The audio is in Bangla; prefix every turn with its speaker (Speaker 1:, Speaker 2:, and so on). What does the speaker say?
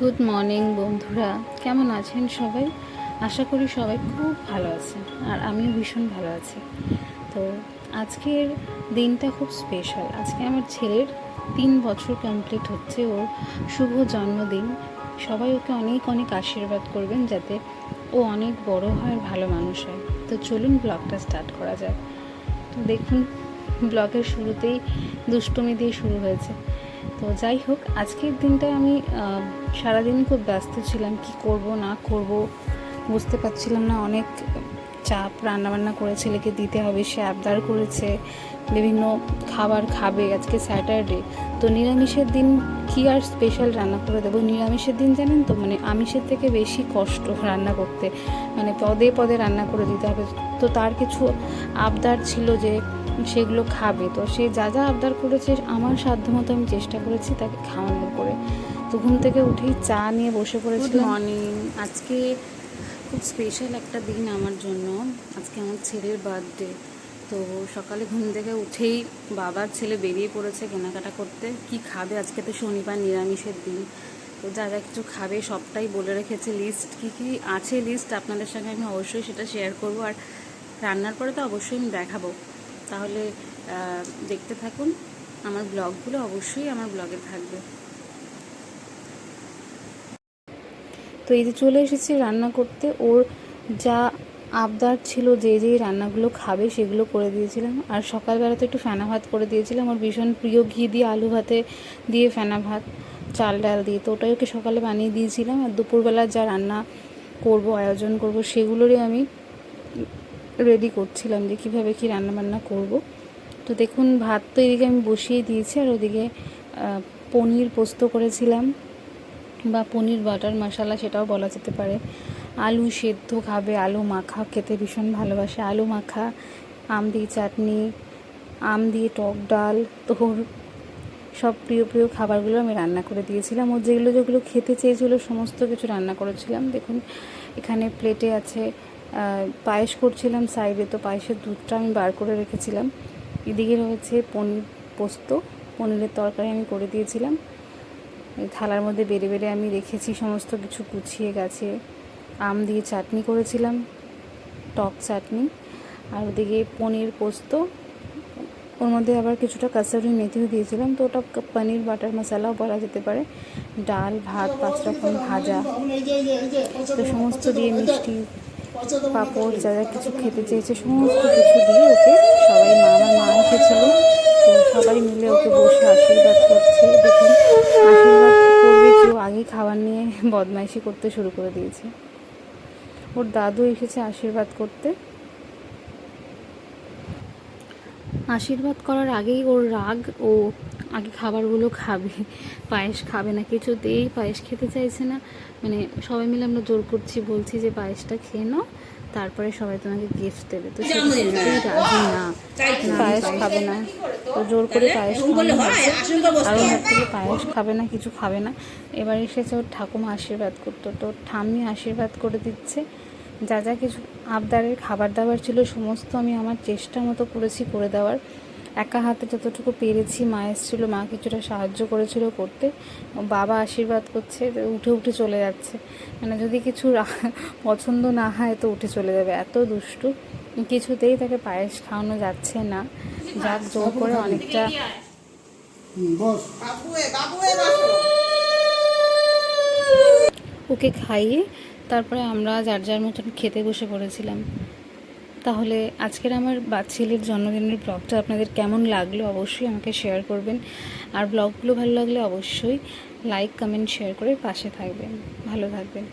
Speaker 1: গুড মর্নিং বন্ধুরা। কেমন আছেন সবাই? আশা করি সবাই খুব ভালো আছে আর আমিও ভীষণ ভালো আছি। তো আজকের দিনটা খুব স্পেশাল আজকে আমার ছেলের তিন বছর কমপ্লিট হচ্ছে ওর শুভ জন্মদিন। সবাই ওকে অনেক অনেক আশীর্বাদ করবেন যাতে ও অনেক বড় হয় ভালো মানুষ হয়। তো চলুন ব্লগটা স্টার্ট করা যায় তো দেখুন ব্লগের শুরুতেই দুষ্টুমি দিয়ে শুরু হয়েছে। তো যাই হোক, আজকের দিনটায় আমি সারাদিন খুব ব্যস্ত ছিলাম, কি করব, না করব, বুঝতে পারছিলাম না। অনেক চাপ, রান্নাবান্না করে ছেলেকে দিতে হবে, সে আবদার করেছে, বিভিন্ন খাবার খাবে আজকে স্যাটারডে। তো নিরামিষের দিন কি আর স্পেশাল রান্না করে দেবো? নিরামিষের দিন জানেন তো মানে আমিষের থেকে বেশি কষ্ট রান্না করতে। মানে পদে পদে রান্না করে দিতে হবে। তো তার কিছু আবদার ছিল যে সেগুলো খাবে। তো সে যা যা আবদার করেছে আমার সাধ্যমতো আমি চেষ্টা করেছি তাকে খাওয়ানোর করে। তো ঘুম থেকে উঠেই চা নিয়ে বসে পড়েছি মর্নিং আজকে খুব স্পেশাল একটা দিন আমার জন্য। আজকে আমার ছেলের বার্থডে তো সকালে ঘুম থেকে উঠেই বাবার ছেলে বেরিয়ে পড়েছে কেনাকাটা করতে। কি খাবে? আজকে তো শনিবার নিরামিষের দিন। তো যা যা কিছু খাবে সবটাই বলে রেখেছে। লিস্ট কি কি আছে লিস্ট আপনাদের সঙ্গে আমি অবশ্যই সেটা শেয়ার করব। আর রান্নার পরে তো অবশ্যই আমি দেখাবো। তাহলে দেখতে থাকুন। আমার ব্লগগুলো অবশ্যই আমার ব্লগে থাকবে। তো এই যে চলে এসেছি রান্না করতে। ওর যা আবদার ছিল যে যে রান্নাগুলো খাবে সেগুলো করে দিয়েছিলাম। আর সকালবেলা তো একটু ফেনা ভাত করে দিয়েছিলাম। ওর ভীষণ প্রিয় ঘি দিয়ে আলু ভাতে দিয়ে ফেনা ভাত, চাল ডাল দিয়ে। তো ওটাই ওকে সকালে বানিয়ে দিয়েছিলাম। আর দুপুরবেলা যা রান্না করব, আয়োজন করব, সেগুলোরই আমি রেডি করছিলাম যে কীভাবে কী রান্নাবান্না করব। তো দেখুন, ভাত তো এদিকে আমি বসিয়ে দিয়েছি আর ওদিকে পনির পোস্ত করেছিলাম বা পনির বাটার মশালা সেটাও বলা যেতে পারে। আলু সেদ্ধ খাবে, আলু মাখা খেতে ভীষণ ভালোবাসে। আলু মাখা, আম দিয়ে চাটনি, আম দিয়ে টক ডাল তো সব প্রিয় প্রিয় খাবারগুলো আমি রান্না করে দিয়েছিলাম। ও যেগুলো যেগুলো খেতে চেয়েছিল, সমস্ত কিছু রান্না করেছিলাম। দেখুন, এখানে প্লেটে আছে পায়েস করছিলাম সাইডে, তো পায়েসের দুধটা আমি বার করে রেখেছিলাম। এদিকে রয়েছে পনির পোস্ত, পনিরের তরকারি আমি করে দিয়েছিলাম। থালার মধ্যে বেড়ে বেড়ে আমি রেখেছি সমস্ত কিছু, গুছিয়ে গাছে আম দিয়ে চাটনি করেছিলাম, টক চাটনি। আর ওদিকে পনির পোস্ত, ওর মধ্যে আবার কিছুটা কাসারি মেথিও দিয়েছিলাম। তো ওটা পনির, বাটার মশলাও বলা যেতে পারে। ডাল, ভাত, পাঁচ রকম ভাজা। তো সমস্ত দিয়ে মিষ্টি পাঁপড় যা যা কিছু খেতে চেয়েছে, সমস্ত কিছু দিয়ে ওকে সবাই মা আমার মা এসেছিল তো সবাই মিলে ওকে বসে আশীর্বাদ করছে। দেখুন, আশীর্বাদ করবে কেউ আগেই খাবার নিয়ে বদমাইশি করতে শুরু করে দিয়েছে। ওর দাদু এসেছে আশীর্বাদ করতে। আশীর্বাদ করার আগেই ওর রাগ ও আগে খাবারগুলো খাবে। পায়েস খাবে না কিছুতেই পায়েস খেতে চাইছে না। মানে সবাই মিলে আমরা জোর করছি বলছি যে পায়েসটা খেয়ে নাও তারপরে সবাই তোমাকে গিফট দেবে। তো সেটা রাজি না। পায়েস খাবে না। তো জোর করে পায়েস খাওয়ানো হয়েছে আরও ভাবছিল পায়েস খাবে না কিছু খাবে না। এবার এসেছে ওর ঠাকুমা আশীর্বাদ করতো। তো ঠাম্মি আশীর্বাদ করে দিচ্ছে। যা যা কিছু আবদারের খাবার দাবার ছিল সমস্ত আমি আমার চেষ্টা মতো করেছি করে দেওয়ার। একা হাতে যতটুকু পেরেছি মা এসেছিল মা কিছুটা সাহায্য করেছিল করতে। বাবা আশীর্বাদ করছে উঠে উঠে চলে যাচ্ছে। মানে যদি কিছু পছন্দ না হয় তো উঠে চলে যাবে। এত দুষ্টু। কিছুতেই তাকে পায়েস খাওয়ানো যাচ্ছে না। যাক জোর করে অনেকটা ওকে খাইয়ে তারপরে আমরা যার যার মতন খেতে বসে পড়েছিলাম। তাহলে আজকের আমার ছেলের জন্মদিনের ব্লগটা আপনাদের কেমন লাগল অবশ্যই আমাকে শেয়ার করবেন। আর ব্লগগুলো ভালো লাগলে অবশ্যই লাইক কমেন্ট শেয়ার করে পাশে থাকবেন। ভালো থাকবেন।